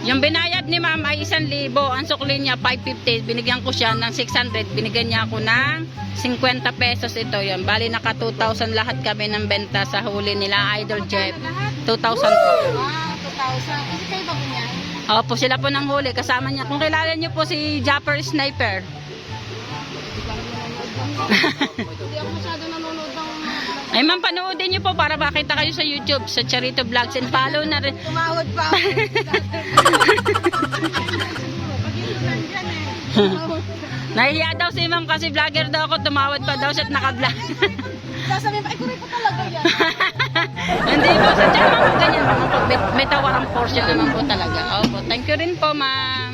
Yung binayad ni ma'am ay 1,000. Ang sukli niya 550. Binigyan ko siya ng 600. Binigyan niya ako ng 50 pesos ito yun. Bali naka 2,000 lahat kami ng benta sa huli nila Idol Jeff. 2,000 po. Wow, 2,000. Kasi kayo ba ganyan? Opo, sila po ng huli. Kasama niya. Kung kilala niyo po si Japper Sniper. Hindi ako masyado Ay ma'am, panoodin niyo po para makita kayo sa YouTube, sa Charito Vlogs and follow na rin. Tumawad pa ako. Pag yun nandyan eh. Pa. Nahiya daw si ma'am kasi vlogger daw ako, tumawad pa daw siya at naka-vlog. Sasabihin pa, ay kuray pa talaga yan. Hindi po, sa tsaka ma'am, ganyan po. May, may tawarang portion naman po talaga. Opo, thank you rin po ma'am.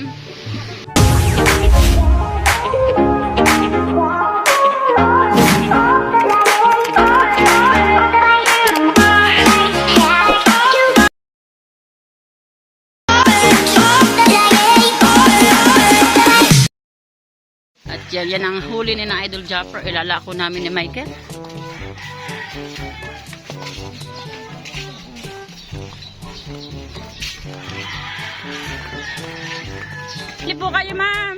At yan, ang huli ni na Idol Japper. Ilalako namin ni Michael. Hindi po kayo, ma'am.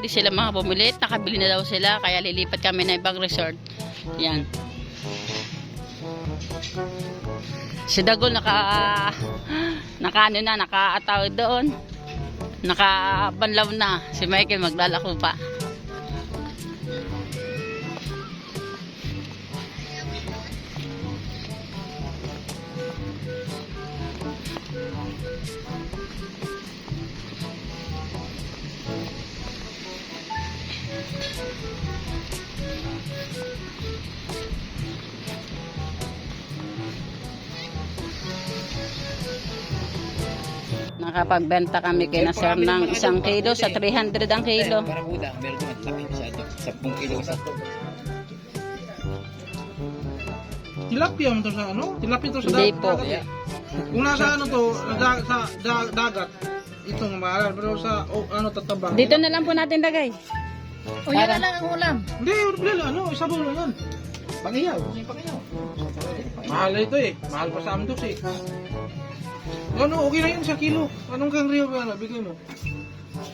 Hindi sila mga bumili. Nakabili na daw sila. Kaya lilipat kami na ibang resort. Yan. Si Dagol naka naka ano na, nakaataw doon. Nakabanlaw na. Si Michael maglalako pa. Nakapagbenta kami kay na sir ng isang kilo sa 300 ang kilo. Para buda, meron naman laki masyado. 10 kilo isa. Tilapia mo to sa ano? Tilapia to sa Hindi dagat. po. eh. Kung nasa ano to, da, sa da, dagat, itong mahal. Pero sa ano tatabang. Dito na lang po natin lagay. O yan na lang ang ulam. Hindi, wala ano, isabaw na yan. Pangiyaw, pangiyaw. Mahal na ito eh. Mahal pa sa Amdos eh. Ano, okay na yun sa kilo. Anong kang rio ba? Bigay mo.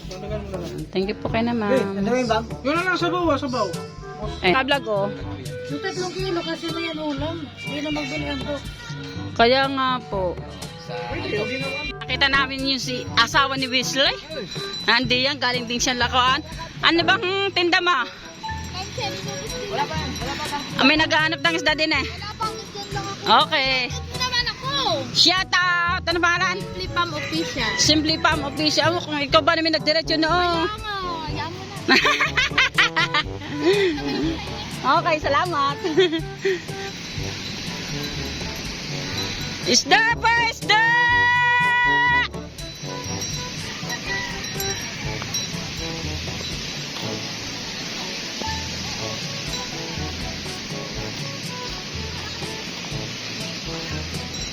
Dagdagan mo na lang. Thank you po kay na ma'am. Yun na lang, sabaw ah, sabaw. Eh, vlog oh. Yung tatlong kilo kasi may yan ulam. Hindi na magbili ang to. Kaya nga po. Pwede, okay naman. Nakita namin yung si asawa ni Wesley. Nandi yan, galing din siya lakuan. Ano bang tinda mo? Wala pa. Wala pa. Ah, may naghahanap ng isda din eh. Okay. Shout out! Ano pangalan? Flipam official. Simply Pam Official. Ako, kung ikaw ba namin nagdiretso noon? Tama. Hayaan mo na. Okay, salamat. isda pa, isda!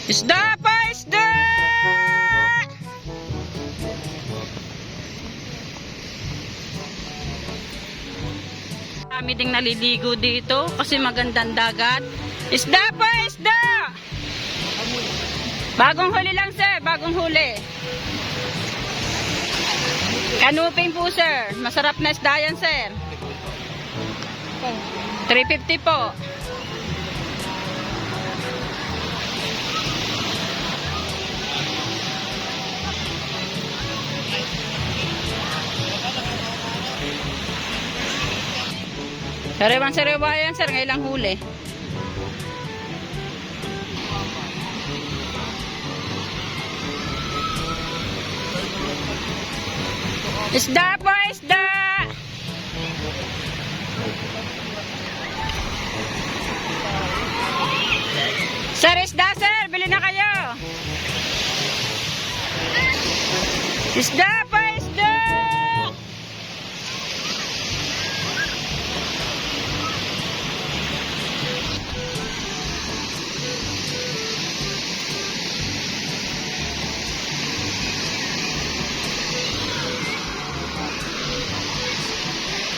Isda pa, isda! Kami ding naliligo dito kasi magandang dagat. Isda po, isda! Bagong huli lang sir, bagong huli. Kanuping po sir, masarap na isda yan sir. 350 po. Sariwang sariwa yan sir, ngayon lang huli. Isda po, isda! Sir, isda sir, bili na kayo. Isda!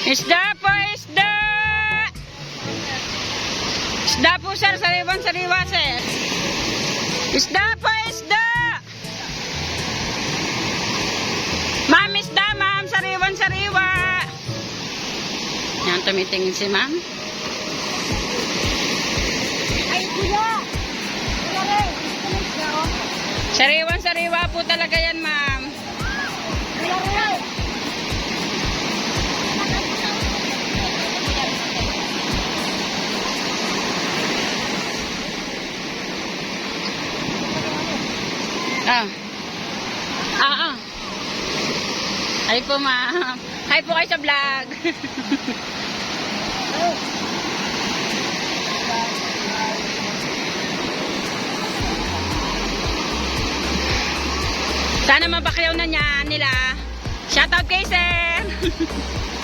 Isda po, isda! Isda po sir, sariwan sariwa sir. Isda po, isda! Ma'am, isda ma'am, sariwan sariwa. Yan, tumitingin si ma'am. Ay, kuya! Kuya siya, oh. Sariwan sariwa po talaga yan ma'am. Kuya Ray! Ah. Ah, ah. Ay po ma'am. Hi po kayo sa vlog. Sana mabakyaw na niya nila. Shoutout kay sir.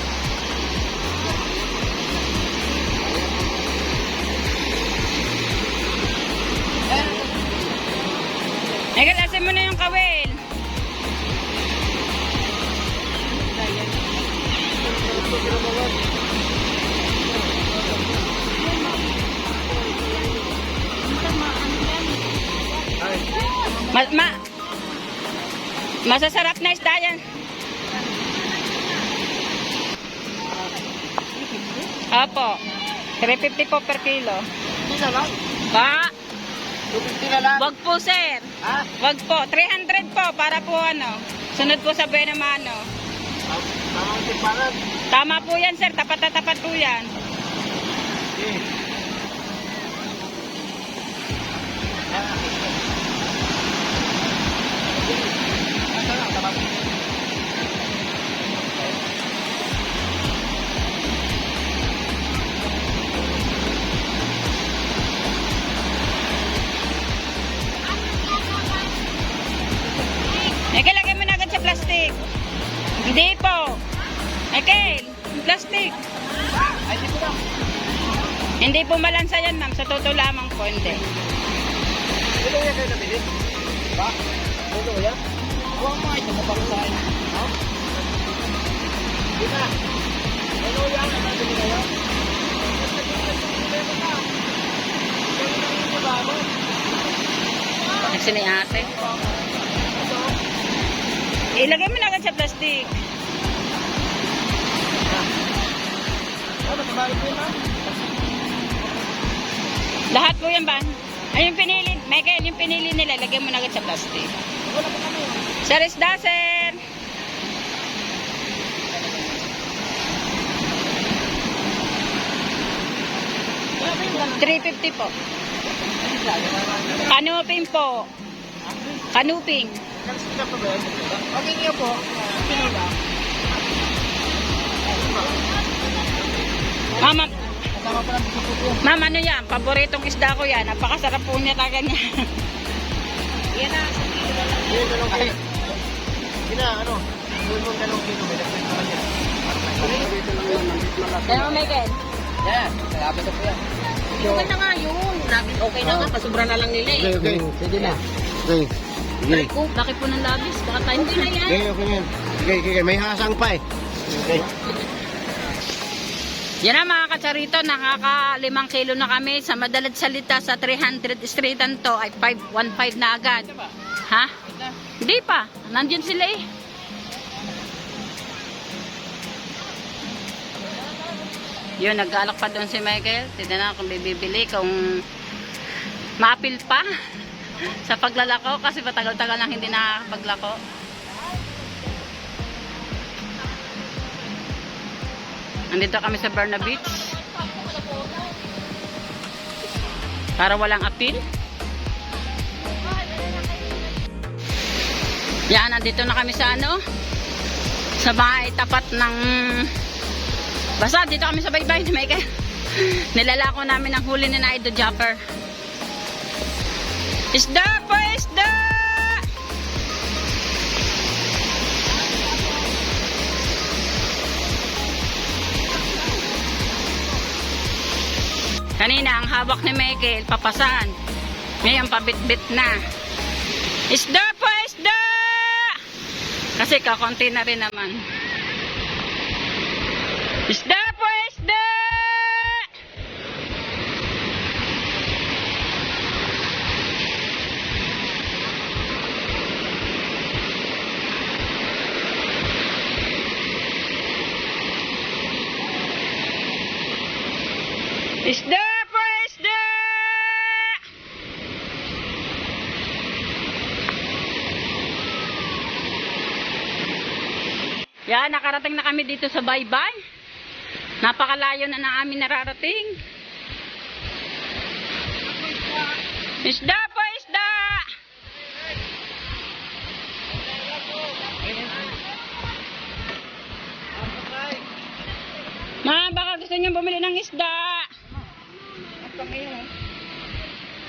Ay, galasin mo na yung kawil. Ma, ma, masasarap na isda yan. Opo. 350 po per kilo. Lang. Ba? 250 na lang. Wag po, sir. Ha? Wag po. 300 po para po ano. Sunod po sa buena mano. Tama ang. Tama po yan, sir. Tapat na tapat po yan. Okay. Hindi po. Michael, plastic. Ay, di. Hindi po malansa yan, ma'am. Sa totoo lamang po, hindi. Ito yan kayo nabili? Ba? Ito yan? Huwag mo ito sa pangsahin. Ha? Di na. Ano yan? Ano nabili kayo? Kasi ni ate. Ilagay mo na agad sa plastic. Ano? Lahat po yan ba? Ay, yung pinili, Michael, yung pinili nila, lagay mo na agad sa plastic. Sir, isda, sir. Three fifty po. Kanuping po. Kanuping. Okay niyo po. Pinula. Mama, Kasama pa lang dito po. ma'am, ano yan? Paboritong isda ko yan. Napakasarap po niya talaga niya. Yan dalawang kilo. Yun na, ano? Yun mong dalawang kilo. May nagpwede pa. Kaya Michael. Yan, malapit na po yan. Okay na nga yun. Labis okay na nga. Pasubra na lang nila eh. Okay, okay. Sige na. Okay. Sige. Ko, bakit po ng labis? Baka tayo Hindi na yan. Okay, okay yan. Okay, okay. May hasang pa eh. Okay. Yan na mga katsarito, nakaka limang kilo na kami. Sa madalat salita sa 300 streetan to ay 515 na agad. Ha? Hindi pa. Nandiyan sila eh. Yun, nag-alak pa doon si Michael. Tignan na kung bibili, kung mapil pa sa paglalako kasi patagal-tagal lang hindi nakakapaglako. Nandito kami sa Berna Beach. Para walang apil. Yan, nandito na kami sa ano? Sa bahay tapat ng... Basta, dito kami sa baybay ni Michael. Nilalako namin ang huli ni Naido Japper. Isda po, isda! Kanina, ang hawak ni Michael, papasan. Ngayon, pabitbit na. Isda po, isda! Kasi kakonti na rin naman. Isda! Isda po, isda! Yan, nakarating na kami dito sa Baybay. Napakalayo na na amin nararating. Isda po, isda! Ma, baka gusto niyo bumili ng isda.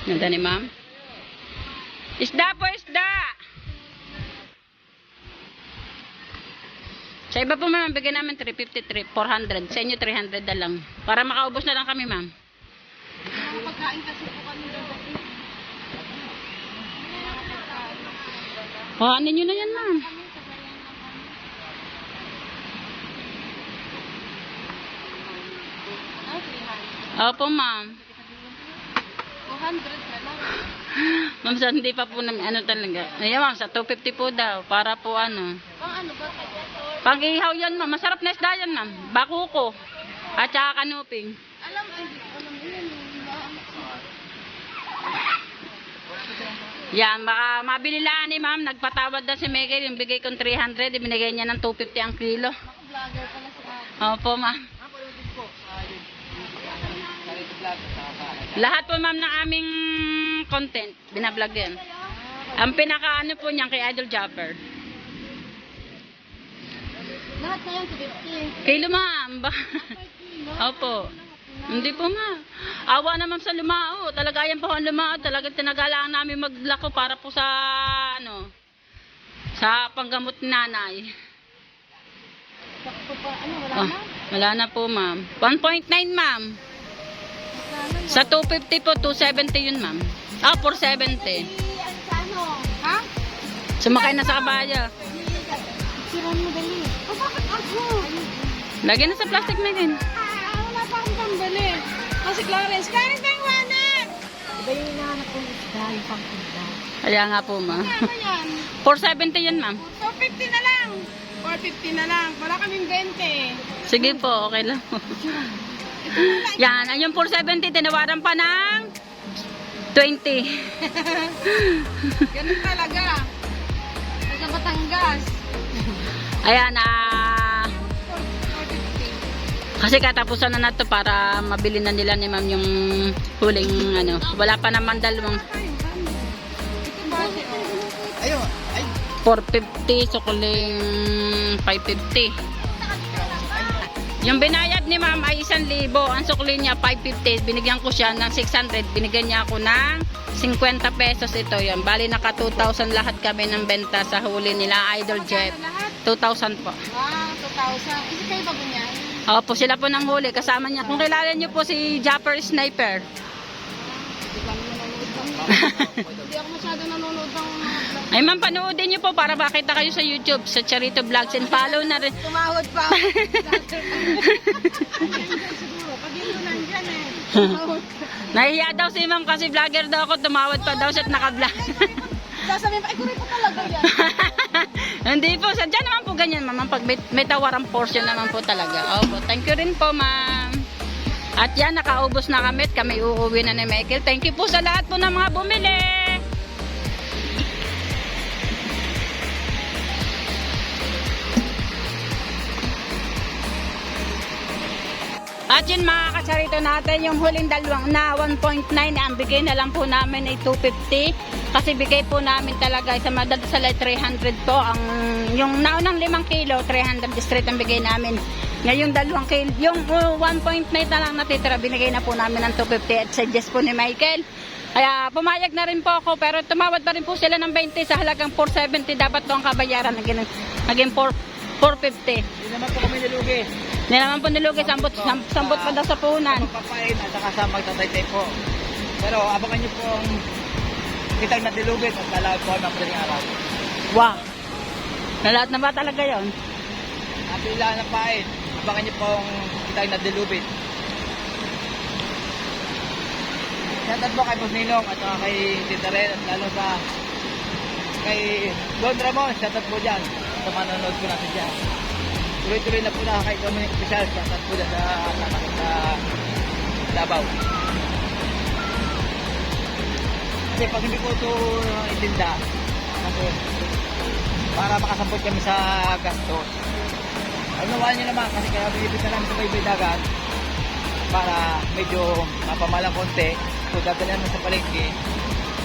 Nanda ni ma'am. Isda po, isda! Sa iba po ma'am, bigyan namin 353, 400. Sa inyo 300 na lang. Para makaubos na lang kami ma'am. Pagkain kasi po kami dito. O, ano nyo na yan ma'am? 300. Opo ma'am. 200 na lang. Ma'am, sa hindi pa po namin, ano talaga. Ayan ma'am, sa 250 po daw. Para po ano. Pang ano ba? Pag ihaw yan ma'am, masarap na isda yan ma'am. Bakuko. At saka kanuping. Alam, ay, hindi ko alam yun. Yan, baka mabili lang ni ma'am. Nagpatawad na si Miguel. Yung bigay kong 300, ibinigay niya ng 250 ang kilo. Vlogger pala si. Opo ma'am. Lahat po ma'am ng aming content, binablog yan. Ang pinaka ano po niyan kay Idol Jumper. Lahat na yan, 250. Kay ma'am. Ba? Opo. Hindi po ma. Awa naman sa lumao. Talaga yan po ang lumao. Talaga tinagalaan namin maglako para po sa ano sa panggamot nanay. Sakto pa, ano, wala Oh, na? wala na po ma'am. 1.9 ma'am. Sa 250 po, 270 yun ma'am. Ah, 470. Si, ano, sa ano? Ha? Sumakay na sa kabayo. Siran Lagyan na sa plastic na din. Ah, wala pa akong pambali. Oh, si Clarence. Clarence, may iwanan! Iba yung hinahanap isda, yung pang. Kaya nga po ma'am. Ano yan? 470 yan ma'am. 450 na lang. 450 na lang. Wala kaming 20. Sige po, okay lang. Yan, yung 470, tinawaran pa ng 20. Ganun talaga. Taga Batangas. Ayan, ah... 450. kasi katapusan na na to para mabili na nila ni ma'am yung huling ano. Wala pa naman dalawang? Ayun, ay, 450, sukuling 550. Yung binayad ni ma'am ay 1,000. Ang sukli niya 550. Binigyan ko siya ng 600. Binigyan niya ako ng 50 pesos ito. Yan. Bali naka 2,000 lahat kami ng benta sa huli nila Idol Jet. Lahat? 2,000 po. Wow, 2,000. Isa kayo ba ganyan? Opo, sila po ng huli. Kasama niya. Kung kilala niyo po si Japper Sniper. Hindi kami nanonood ng... Hindi ako masyado nanonood ng. Ay ma'am, panoodin niyo po para makita kayo sa YouTube, sa Charito Vlogs and follow na rin. Tumawad pa ako. Siguro, pag yun nandyan eh. Tumawad. Nahiya daw si ma'am kasi vlogger daw ako. Tumawad pa daw siya at naka-vlog. Sasabihin pa, ay kuri po talaga yan. Hindi po, sadya naman po ganyan, ma'am. Pag may, may tawarang portion naman po talaga. Opo, thank you rin po, ma'am. At yan, nakaubos na kami at kami uuwi na ni Michael. Thank you po sa lahat po ng mga bumili. At yun mga kasarito natin, yung huling dalawang na 1.9, ang bigay na lang po namin ay 250. Kasi bigay po namin talaga sa madadasal ay 300 po. Ang, yung naunang 5 kilo, 300 straight ang bigay namin. Ngayong dalawang kilo, yung uh, 1.9 na lang natitira, binigay na po namin ng 250 at suggest po ni Michael. Kaya pumayag na rin po ako pero tumawad pa rin po sila ng 20 sa halagang 470 dapat po ang kabayaran naging, naging 4, 450. hindi naman po kami nilugi. Hindi naman po nilugi, sambot, sam- sambot pa daw sa puhunan. Magpapain at saka sa magtataytay po. Pero abangan niyo po ang kitang nadilugit at lalawad po ng madaling araw. Wow! Na lahat na ba talaga yon? At ilan ng pain, abangan niyo po ang kitang nadilubit. Shoutout po kay Boss Ninong at kay Tita Ren at lalo sa kay Don Ramon, shoutout po dyan sa manonood po natin dyan. Tuloy-tuloy na po na kay Dominic Pichal, shoutout po dyan sa, sa, sa Davao. Kasi pag hindi ko ito itinda, kasi para makasampot kami sa gastos. Ang nawa niyo naman kasi kaya binibit na namin sa baybay dagat para medyo mapamalang konti. So dadalhin namin sa palengke,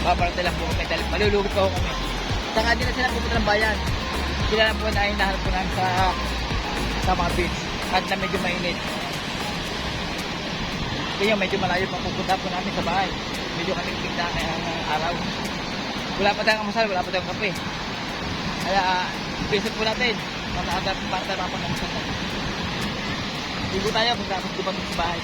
paparate lang po kami dahil malulugod pa ho kami. Saka hindi na sila pupunta ng bayan. Sila lang po na hinahanap po namin sa sa mga beach at na medyo mainit. Kaya medyo malayo pa pupunta po namin sa bahay. Medyo kami tigna kaya ang araw. Wala pa tayong masal, wala pa tayong kape. Kaya, visit po natin. Para para tayo mapag sa Ligo tayo kung dapat ko sa bahay.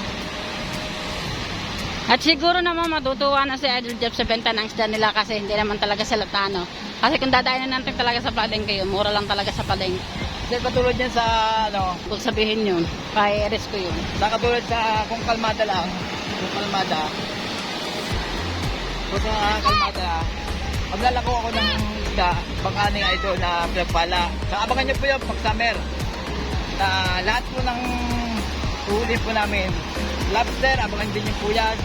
At siguro naman matutuwa na si Idol Jeff sa benta ng isda nila kasi hindi naman talaga sila tano. Kasi kung dadaanan natin talaga sa palengke yun, mura lang talaga sa palengke. Kasi katulad yan sa, ano, Kung sabihin yun, pa-risk ko yun. sa katulad sa kung kalmada lang, kung kalmada, kung kalmada, maglalako ako ng isda, ni idol na pinagpala. So, abangan nyo po yun pag summer. Na lahat po ng huli po namin, lobster, abangan din nyo po yan.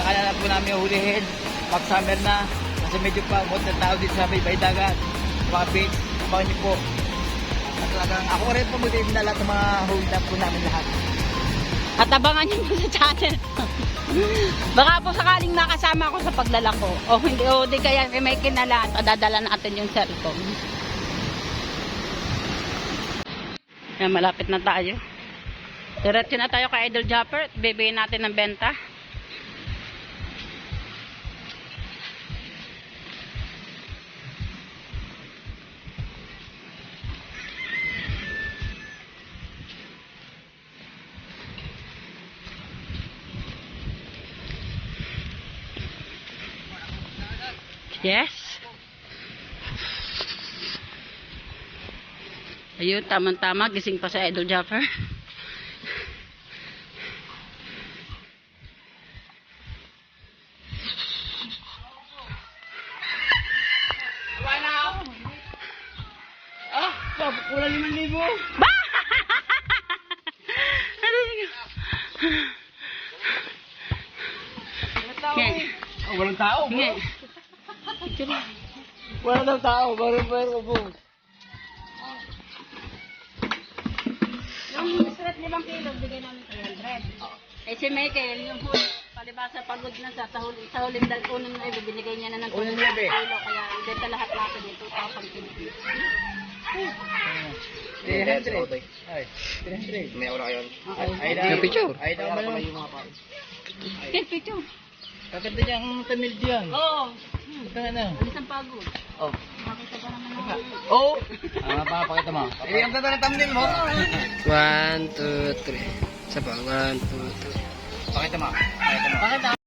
Saka na po namin hulihin pag summer na. Kasi medyo pa mga tao dito sa Baybay Dagat, sa mga beach, abangan nyo po. At talagang ako rin po mag na lahat ng mga huli na po namin lahat. At abangan niyo po sa channel. Baka po sakaling nakasama ako sa paglalako. O hindi, o di kaya may kinala at dadala natin yung cellphone. Yan, malapit na tayo. Diretso na tayo kay Idol Japper at bibigyan natin ng benta. Yes. Ayun, tamang-tama. Gising pa sa Idol Jaffer. Wala limang libo. Ba! Ano yun? Nge. Oh, walang tao. Nge. Wala daw tao. Baro baro ubong. Yung straight limang kilo, bigay namin 300. Eh si Michael, yung huli, palibasa pagod na sa sa huli, sa huling dalpunan na iba, binigay niya na ng 200 Unang gabi. kilo, kaya benta lahat natin yung 2,000 kilo. 300. Ay, 300. May oras yun. Ay. Yung picture. Ay, daw yun? yung mga pa. Picture. Kakanda niya ang tamil diyan. Oo. Ito na na. Alis ang pagod. Oh. Nakita pa naman ako. Oh. Ah, papakita mo. Eh, ang ganda ng thumbnail mo. One, two, three. Isa pa. One, two, three. Pakita mo. Pakita mo. Pakita.